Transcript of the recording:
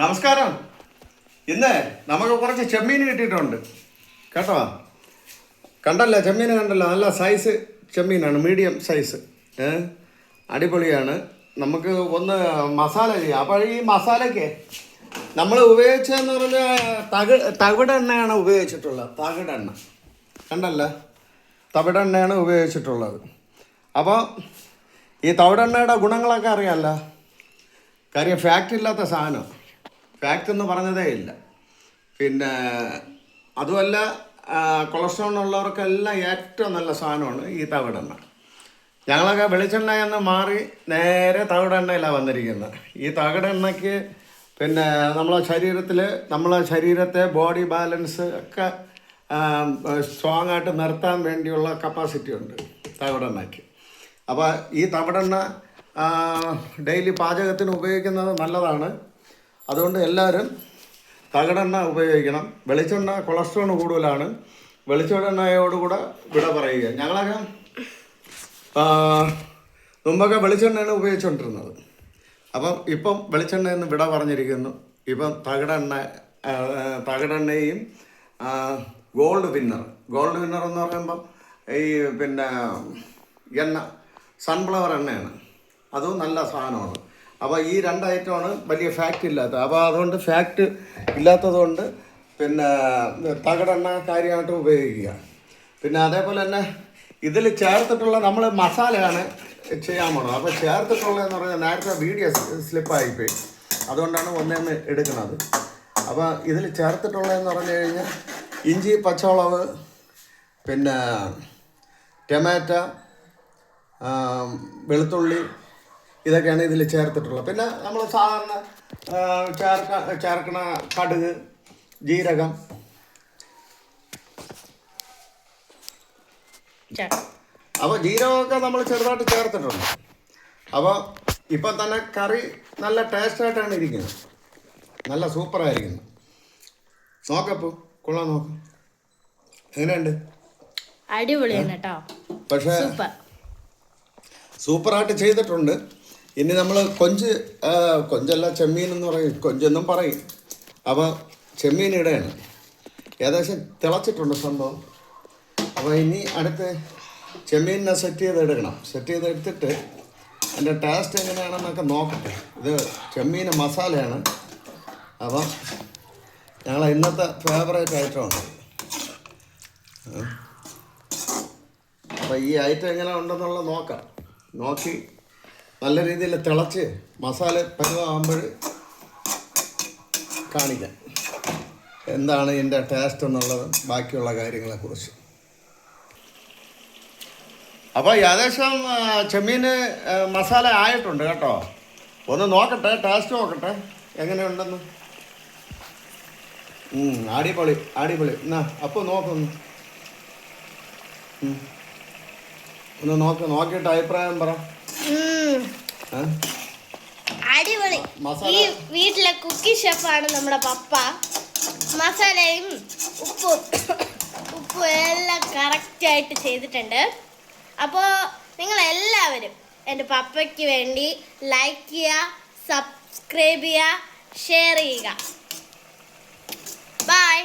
നമസ്കാരം. ഇന്ന് നമുക്ക് കുറച്ച് ചെമ്മീൻ കിട്ടിയിട്ടുണ്ട്. കേട്ടോ? കണ്ടല്ല? ചെമ്മീൻ കണ്ടല്ല? നല്ല സൈസ് ചെമ്മീനാണ്. മീഡിയം സൈസ് അടിപൊളിയാണ്. നമുക്ക് ഒന്ന് മസാല ചെയ്യാം. അപ്പോൾ ഈ മസാലയ്ക്ക് നമ്മൾ ഉപയോഗിച്ചതെന്ന് പറഞ്ഞാൽ തകി തവിടെണ്ണയാണ് ഉപയോഗിച്ചിട്ടുള്ളത്. തകിടെണ്ണ കണ്ടല്ലോ? തവിടെണ്ണയാണ് ഉപയോഗിച്ചിട്ടുള്ളത്. അപ്പോൾ ഈ തവിടെണ്ണയുടെ ഗുണങ്ങളൊക്കെ അറിയാമല്ലോ കാര്യം ഫാക്റ്റ് ഇല്ലാത്ത സാധനം. ഫാക്റ്റ് എന്ന് പറഞ്ഞതേ ഇല്ല. പിന്നെ അതുമല്ല കൊളസ്ട്രോൾ ഉള്ളവർക്കെല്ലാം ഏറ്റവും നല്ല സാധനമാണ് ഈ തവിടെണ്ണ. ഞങ്ങളൊക്കെ വെളിച്ചെണ്ണ എന്ന് മാറി നേരെ തവിടെണ്ണയിലാണ് വന്നിരിക്കുന്നത്. ഈ തവിടെണ്ണയ്ക്ക് പിന്നെ നമ്മളെ ശരീരത്തിൽ നമ്മളെ ശരീരത്തെ ബോഡി ബാലൻസ് ഒക്കെ സ്ട്രോങ് ആയിട്ട് നിർത്താൻ വേണ്ടിയുള്ള കപ്പാസിറ്റി ഉണ്ട് തവിടെണ്ണയ്ക്ക്. അപ്പോൾ ഈ തവിടെണ്ണ ഡെയിലി പാചകത്തിന് ഉപയോഗിക്കുന്നത് നല്ലതാണ്. അതുകൊണ്ട് എല്ലാവരും തകടെണ്ണ ഉപയോഗിക്കണം. വെളിച്ചെണ്ണ കൊളസ്ട്രോൾ കൂടുതലാണ്. വെളിച്ചെണ്ണയോടുകൂടെ വിട പറയുക. ഞങ്ങളൊക്കെ മുമ്പൊക്കെ വെളിച്ചെണ്ണയാണ് ഉപയോഗിച്ചുകൊണ്ടിരുന്നത് അപ്പം ഇപ്പം വെളിച്ചെണ്ണ എന്ന് വിട പറഞ്ഞിരിക്കുന്നു. ഇപ്പം തകടെണ്ണ തകടെണ്ണയും ഗോൾഡ് വിന്നർ. ഗോൾഡ് വിന്നർ എന്ന് പറയുമ്പം ഈ പിന്നെ എണ്ണ സൺഫ്ലവർ എണ്ണയാണ്. അതും നല്ല സാധനമാണ്. അപ്പോൾ ഈ രണ്ട് ഐറ്റമാണ് വലിയ ഫാക്റ്റ് ഇല്ലാത്തത്. അപ്പോൾ അതുകൊണ്ട് ഫാക്റ്റ് ഇല്ലാത്തതുകൊണ്ട് പിന്നെ തകടെണ്ണ കാര്യമായിട്ട് ഉപയോഗിക്കുക. പിന്നെ അതേപോലെ തന്നെ ഇതിൽ ചേർത്തിട്ടുള്ള നമ്മൾ മസാലയാണ് ചെയ്യാൻ പോണത്. അപ്പോൾ ചേർത്തിട്ടുള്ളതെന്ന് പറഞ്ഞാൽ നേരത്തെ വീഡിയോ സ്ലിപ്പായിപ്പോയി അതുകൊണ്ടാണ് ഒന്നേന്ന് എടുക്കുന്നത്. അപ്പോൾ ഇതിൽ ചേർത്തിട്ടുള്ളതെന്ന് പറഞ്ഞു കഴിഞ്ഞാൽ ഇഞ്ചി പച്ചമുളക് പിന്നെ ടൊമാറ്റോ വെളുത്തുള്ളി ഇതൊക്കെയാണ് ഇതിൽ ചേർത്തിട്ടുള്ളത്. പിന്നെ നമ്മൾ സാധാരണ ചേർക്ക ചേർക്കണ കടുക് ജീരകം. അപ്പോൾ ജീരകമൊക്കെ നമ്മൾ ചെറുതായിട്ട് ചേർത്തിട്ടുണ്ട്. അപ്പോൾ ഇപ്പം തന്നെ കറി നല്ല ടേസ്റ്റായിട്ടാണ് ഇരിക്കുന്നത്. നല്ല സൂപ്പറായിരിക്കുന്നു. നോക്കപ്പോ കൊള്ളാം നോക്ക്. എങ്ങനെയുണ്ട്? അടിപൊളിയാണ് കേട്ടോ. പക്ഷേ സൂപ്പറായിട്ട് ചെയ്തിട്ടുണ്ട്. ഇനി നമ്മൾ കൊഞ്ച് കൊഞ്ചല്ല ചെമ്മീൻ എന്ന് പറയും. കൊഞ്ചെന്നും പറയും. അപ്പോൾ ചെമ്മീൻ ഇടയാണ്. ഏകദേശം തിളച്ചിട്ടുണ്ട് സംഭവം. അപ്പോൾ ഇനി അടുത്ത് ചെമ്മീനിനെ സെറ്റ് ചെയ്ത് എടുക്കണം സെറ്റ് ചെയ്ത് എടുത്തിട്ട് അതിന്റെ ടേസ്റ്റ് എങ്ങനെയാണെന്നൊക്കെ നോക്കട്ടെ. ഇത് ചെമ്മീൻ മസാലയാണ്. അപ്പം ഞങ്ങളെ ഇന്നത്തെ ഫേവറേറ്റ് ഐറ്റമാണ് അപ്പോൾ ഈ ഐറ്റം എങ്ങനെ ഉണ്ടെന്നുള്ളത് നോക്കാം. നോക്കി നല്ല രീതിയിൽ തിളച്ച് മസാല പരുവാകുമ്പോൾ കാണിക്കാം. എന്താണ് ഇതിന്റെ ടേസ്റ്റ് എന്നുള്ളത് ബാക്കിയുള്ള കാര്യങ്ങളെക്കുറിച്ച്. അപ്പോൾ ഏകദേശം ചെമ്മീന് മസാല ആയിട്ടുണ്ട് കേട്ടോ. ഒന്ന് നോക്കട്ടെ ടേസ്റ്റ് നോക്കട്ടെ. എങ്ങനെയുണ്ടെന്ന്? അടിപൊളി അടിപൊളി. എന്നാ അപ്പോൾ നോക്കുന്നു. ഒന്ന് നോക്ക് നോക്കിയിട്ട് അഭിപ്രായം പറ? അടിപൊളി. ഈ വീട്ടിലെ കുക്കി ഷെഫാണ് നമ്മുടെ പപ്പ. മസാലയും ഉപ്പും. ഉപ്പും എല്ലാം കറക്റ്റായിട്ട് ചെയ്തിട്ടുണ്ട്. അപ്പോൾ നിങ്ങൾ എല്ലാവരും എന്റെ പപ്പയ്ക്ക് വേണ്ടി ലൈക്ക് ചെയ്യുക സബ്സ്ക്രൈബ് ചെയ്യുക ഷെയർ ചെയ്യുക. ബൈ